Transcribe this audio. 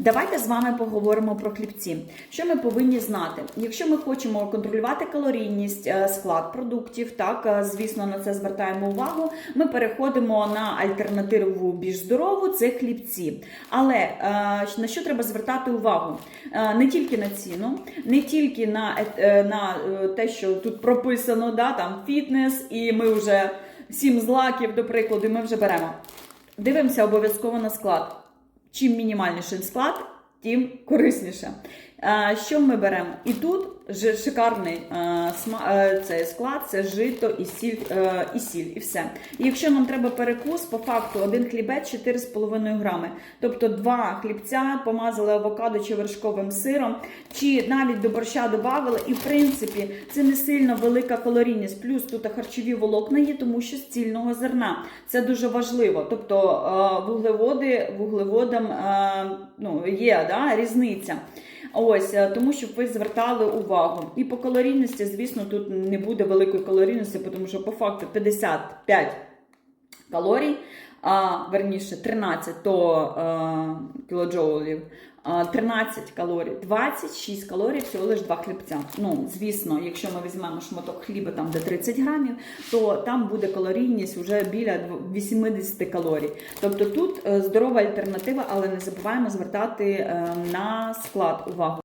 Давайте з вами поговоримо про хлібці. Що ми повинні знати? Якщо ми хочемо контролювати калорійність, е, склад продуктів, так е, звісно, на це звертаємо увагу. Ми переходимо на альтернативу більш здорову це хлібці. Але е, на що треба звертати увагу? Не тільки на ціну, не тільки на, на те, що тут прописано, да, там фітнес, і ми вже сім злаків, до прикладу, ми вже беремо. Дивимося обов'язково на склад. Чим мінімальніший склад, тим корисніше. Е, Що ми беремо? І тут шикарний е, е, цей склад це жито і сіль, е, і сіль, і все. І якщо нам треба перекус, по факту один хлібець 4,5 грами. Тобто два хлібця помазали авокадо чи вершковим сиром, чи навіть до борща додали. І в принципі це не сильно велика калорійність. Плюс тут харчові волокна є, тому що з цільного зерна. Це дуже важливо. Тобто е, вуглеводи вуглеводам е, ну, є да, різниця. Ось е, тому, щоб ви звертали увагу. І по калорійності, звісно, тут не буде великої калорійності, тому що по факту 55 калорій, а верніше 13 то е, кілоджоулів, 13 калорій, 26 калорій всього лише два хлібця. Ну, звісно, якщо ми візьмемо шматок хліба там де 30 грамів, то там буде калорійність вже біля 80 калорій. Тобто тут е, здорова альтернатива, але не забуваємо звертати е, на склад увагу.